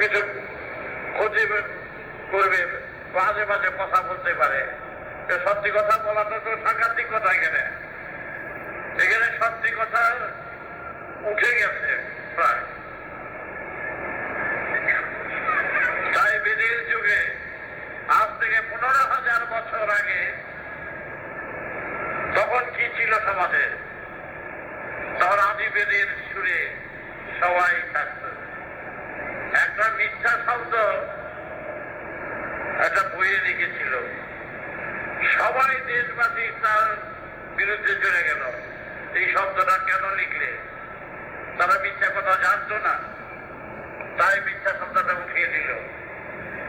কিছু ক্ষতি করবে মাঝে মাঝে কথা বলতে পারে। সত্যি কথা বলাটা তো সাংঘাতিক কথা এখানে। এখানে সত্যি কথা উঠে গেছে প্রায় তাই বিধির যুগে আজ থেকে পনেরো হাজার বছর আগে তখন কি ছিল সমাজে তখন আদি বেদের সুরে সবাই থাকত একটা মিথ্যা শব্দ একটা লিখেছিল সবাই দেশবাসী তার বিরুদ্ধে চলে গেল। এই শব্দটা কেন লিখলে? তারা মিথ্যা কথা জানতো না। তাই মিথ্যা শব্দটা উঠিয়ে দিল।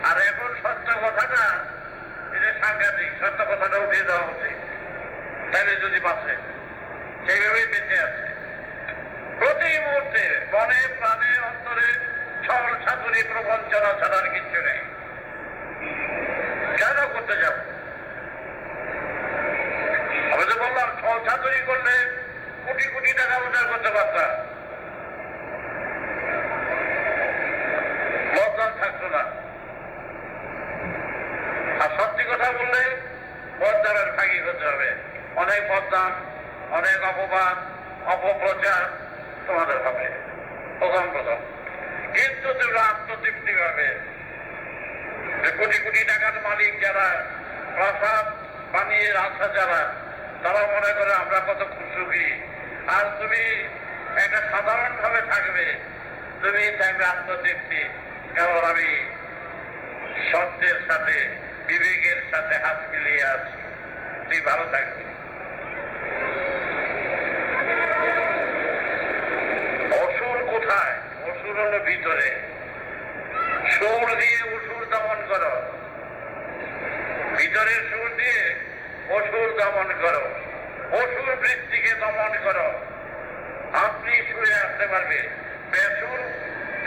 আর এখন সত্য কথাটা, এটা সাংঘাতিক, সত্য কথাটা উঠিয়ে দেওয়া উচিত তাহলে যদি বাঁচে, সেইভাবেই বেঁচে আছে। প্রতি মুহূর্তে মনে প্রাণে অন্তরে ছল ছাতুরি প্রবঞ্চনা ছাড়ার কিছু নেই। কেন করতে যাব। আমি তো বললাম ছল ছাতুরি করলে কোটি কোটি টাকা উদ্ধার করতে পারতাম। না। আর সত্যি কথা বললে হবে। অনেক অনেক অপবাদ, অপপ্রচার তোমাদের হবে। প্রথম প্রথম কিন্তু তোমরা আত্মতৃপ্তি পাবে যে কোটি কোটি টাকার মালিক যারা, প্রাসাদ বানিয়ে রাখা যারা তারা মনে করে আমরা কত খুশি আর তুমি একটা সাধারণ ভাবে থাকবে, তুমি থাকবে আত্মতৃপ্তি। কারণ আমি সত্যের সাথে, বিবেকের সাথে হাত মিলিয়ে আছি। তুই ভালো থাকবি। অসুর কোথায়? অসুর হলো ভিতরে। সুর দিয়ে অসুর দমন করো ভিতরের সুর দিয়ে অসুর দমন করো। অসুর বৃত্তিকে দমন করো। আপনি সুরে আসতে পারবে। বেসুর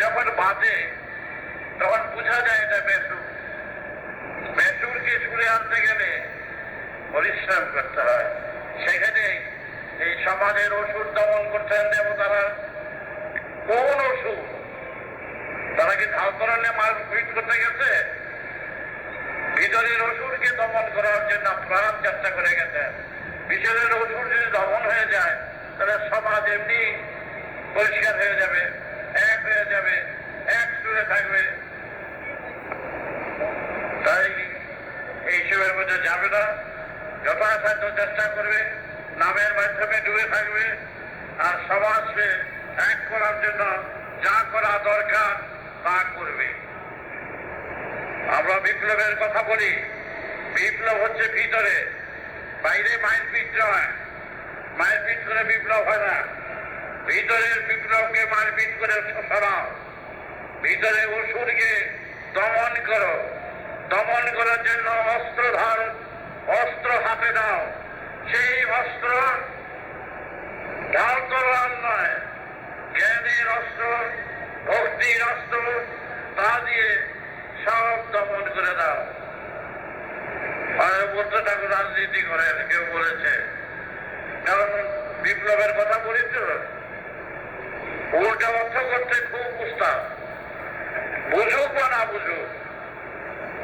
যখন বাজে, তখন বোঝা যায় এটা বেসুর। বেসুরকে সুরে আনতে গেলে পরিশ্রম করতে হয়। সেখানে এই সমাজের ওষুধ দমন করতেন দেবতারা। কোন ওষুধ? তারা কি ঝাল করালে মার ফিট করতে গেছে? ভিতরের ওষুধকে দমন করার জন্য প্রাণ চেষ্টা করে গেছেন। ভিতরের ওষুধ যদি দমন হয়ে যায়, তাহলে সমাজ এমনি পরিষ্কার হয়ে যাবে, এক হয়ে যাবে, এক সুরে থাকবে। তাই এইসবের মধ্যে যাবে না, যথাসাধ্য চেষ্টা করবে, নামের মাধ্যমে ডুবে থাকবে, আর সমাজকে এক করার জন্য যা করা দরকার তা করবে আমরা বিপ্লবের কথা বলি। বিপ্লব হচ্ছে ভিতরে। বাইরে মায়ের মাইলপিট নয়। মাইলপিট করে বিপ্লব হয় না। ভিতরের বিপ্লবকে মারপিট করে সরাও। ভিতরে অসুরকে দমন করো। দমন করার জন্য অস্ত্র ধার, অস্ত্র হাতে দাও সেই অস্ত্র ঢাল করার নয়। জ্ঞানের অস্ত্র, ভক্তির অস্ত্র, তা দিয়ে সব দমন ঠাকুর রাজনীতি করে কেউ বলেছে। কারণ বিপ্লবের কথা বলি তো? উল্টা অর্থ করতে খুব উস্তাদ। বুঝুক বা না বুঝুক,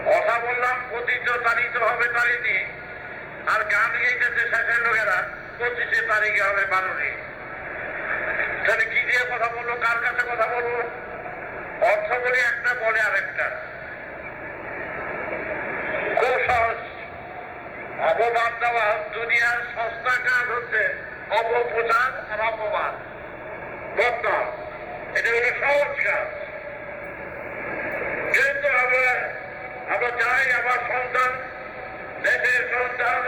কথা বললাম, পতিত তারিত হবে তারিনি আর গান গেইতেছে শেষের লোকেরা, পঁচিশে তারিখে হবে বারোনি তাহলে কি দিয়ে কথা বলব? কার কাছে কথা বলব? অর্থ বলে একটা, বলে আরেকটা। খুব সহজ। অপবাদ দেওয়া দুনিয়ার সস্তা কাজ হচ্ছে অপপ্রচার আর অপবাদ। বদনাম এটা হলো সহজ কাজ। কিন্তু আমরা আমরা চাই আমার সন্তান, দেশের সন্তান,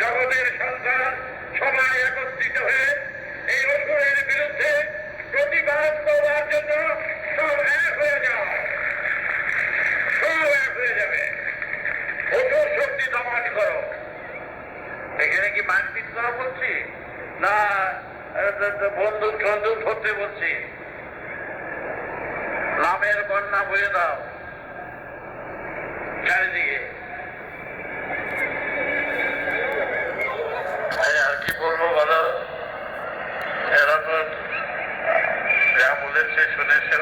জগতের সন্তান, সবাই একত্রিত হয়ে এই অসুরের বিরুদ্ধে প্রতিবাদ করার জন্য বন্ধু চন্দু ধরতে বলছি। নামের বন্যা বয়ে দাও। চারিদিকে। আর কি বলব এরা তো যা বলেছে, শুনেছে।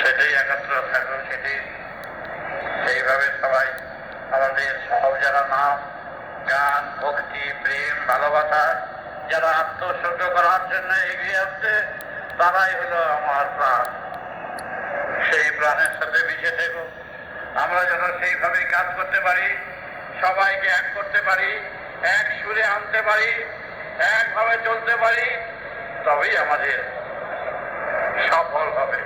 সেটাই একাত্র থাকো সেইভাবে সবাই আমাদের সব যারা নাম, গান, ভক্তি, প্রেম, ভালোবাসা যারা আত্মশুদ্ধ করার জন্য এগিয়ে আসছে, তারাই হলো আমার প্রাণ। সেই প্রাণের সাথে মিশে থেকো। আমরা যেন সেইভাবে কাজ করতে পারি, সবাইকে এক করতে পারি, এক সুরে আনতে পারি, একভাবে চলতে পারি, তবেই আমাদের সফল হবে।